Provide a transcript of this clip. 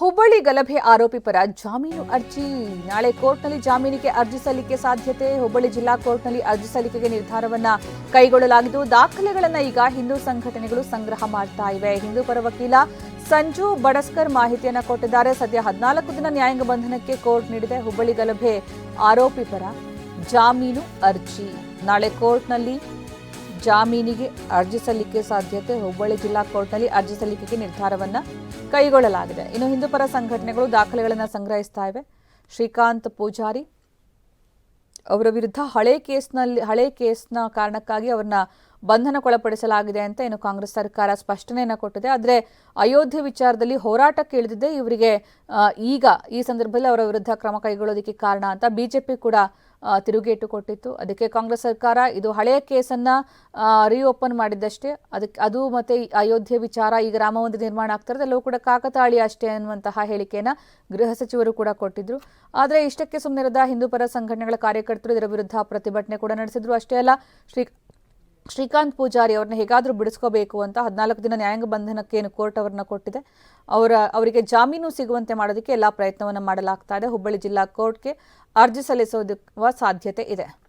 ಹುಬ್ಬಳ್ಳಿ ಗಲಭೆ ಆರೋಪಿ ಪರ ಜಾಮೀನು ಅರ್ಜಿ. ನಾಳೆ ಕೋರ್ಟ್ನಲ್ಲಿ ಜಾಮೀನಿಗೆ ಅರ್ಜಿ ಸಲ್ಲಿಕೆ ಸಾಧ್ಯತೆ. ಹುಬ್ಬಳ್ಳಿ ಜಿಲ್ಲಾ ಕೋರ್ಟ್ನಲ್ಲಿ ಅರ್ಜಿ ಸಲ್ಲಿಕೆಗೆ ನಿರ್ಧಾರವನ್ನ ಕೈಗೊಳ್ಳಲಾಗಿದ್ದು, ದಾಖಲೆಗಳನ್ನು ಈಗ ಹಿಂದೂ ಸಂಘಟನೆಗಳು ಸಂಗ್ರಹ ಮಾಡ್ತಾ ಇವೆ. ಹಿಂದೂ ಪರ ವಕೀಲ ಸಂಜು ಬಡಸ್ಕರ್ ಮಾಹಿತಿಯನ್ನ ಕೊಟ್ಟಿದ್ದಾರೆ. ಸದ್ಯ ಹದಿನಾಲ್ಕು ದಿನ ನ್ಯಾಯಾಂಗ ಬಂಧನಕ್ಕೆ ಕೋರ್ಟ್ ನೀಡಿದೆ ಹುಬ್ಬಳ್ಳಿ ಗಲಭೆ ಆರೋಪಿ ಪರ ಜಾಮೀನು ಅರ್ಜಿ. ನಾಳೆ ಕೋರ್ಟ್ನಲ್ಲಿ ಜಾಮೀನಿಗೆ ಅರ್ಜಿ ಸಲ್ಲಿಕೆ ಸಾಧ್ಯತೆ, ಹುಬ್ಬಳ್ಳಿ ಜಿಲ್ಲಾ ಕೋರ್ಟ್ನಲ್ಲಿ ಅರ್ಜಿ ಸಲ್ಲಿಕೆಗೆ ನಿರ್ಧಾರವನ್ನ ಕೈಗೊಳ್ಳಲಾಗಿದೆ. ಇನ್ನು ಹಿಂದೂಪರ ಸಂಘಟನೆಗಳು ದಾಖಲೆಗಳನ್ನು ಸಂಗ್ರಹಿಸ್ತಾ ಇವೆ. ಶ್ರೀಕಾಂತ್ ಪೂಜಾರಿ ಅವರ ವಿರುದ್ಧ ಹಳೆ ಕೇಸ್ನಲ್ಲಿ, ಹಳೆ ಕೇಸ್ನ ಕಾರಣಕ್ಕಾಗಿ ಅವರನ್ನ ಬಂಧನಕ್ಕೊಳಪಡಿಸಲಾಗಿದೆ ಅಂತ ಏನು ಕಾಂಗ್ರೆಸ್ ಸರ್ಕಾರ ಸ್ಪಷ್ಟನೆಯನ್ನು ಕೊಟ್ಟಿದೆ. ಆದರೆ ಅಯೋಧ್ಯೆ ವಿಚಾರದಲ್ಲಿ ಹೋರಾಟಕ್ಕೆ ಇಳಿದಿದೆ ಇವರಿಗೆ ಈಗ ಈ ಸಂದರ್ಭದಲ್ಲಿ ಅವರ ವಿರುದ್ಧ ಕ್ರಮ ಕೈಗೊಳ್ಳೋದಕ್ಕೆ ಕಾರಣ ಅಂತ ಬಿಜೆಪಿ ಕೂಡ ತಿರುಗೇಟು ಕೊಟ್ಟಿತ್ತು. ಅದಕ್ಕೆ ಕಾಂಗ್ರೆಸ್ ಸರ್ಕಾರ ಇದು ಹಳೆಯ ಕೇಸನ್ನ ರೀಓಪನ್ ಮಾಡಿದ್ದಷ್ಟೇ. ಅದಕ್ಕೆ ಅದು ಮತ್ತೆ ಅಯೋಧ್ಯೆ ವಿಚಾರ ಈಗ ರಾಮ ಮಂದಿರ ನಿರ್ಮಾಣ ಆಗ್ತಾ ಇರೋದು ಎಲ್ಲವೂ ಕೂಡ ಕಾಕತಾಳಿ ಅಷ್ಟೇ ಅನ್ನುವಂತಹ ಹೇಳಿಕೆಯನ್ನ ಗೃಹ ಸಚಿವರು ಕೂಡ ಕೊಟ್ಟಿದ್ರು. ಆದರೆ ಇಷ್ಟಕ್ಕೆ ಸುಮ್ಮನಿರದ ಹಿಂದೂಪರ ಸಂಘಟನೆಗಳ ಕಾರ್ಯಕರ್ತರು ಇದರ ವಿರುದ್ಧ ಪ್ರತಿಭಟನೆ ಕೂಡ ನಡೆಸಿದ್ರು. ಅಷ್ಟೇ ಅಲ್ಲ, ಶ್ರೀ ಶ್ರೀಕಾಂತ್ ಪೂಜಾರಿ ಅವ್ರನ್ನ ಹೇಗಾದರೂ ಬಿಡಿಸ್ಕೋಬೇಕು ಅಂತ ಹದಿನಾಲ್ಕು ದಿನ ನ್ಯಾಯಾಂಗ ಬಂಧನಕ್ಕೆ ಏನು ಕೋರ್ಟ್ ಅವರನ್ನ ಕೊಟ್ಟಿದೆ. ಅವರ, ಅವರಿಗೆ ಜಾಮೀನು ಸಿಗುವಂತೆ ಮಾಡೋದಕ್ಕೆ ಎಲ್ಲ ಪ್ರಯತ್ನವನ್ನು ಮಾಡಲಾಗ್ತಾ ಇದೆ. ಹುಬ್ಬಳ್ಳಿ ಜಿಲ್ಲಾ ಕೋರ್ಟ್ಗೆ ಅರ್ಜಿ ಸಲ್ಲಿಸುವ ಸಾಧ್ಯತೆ ಇದೆ.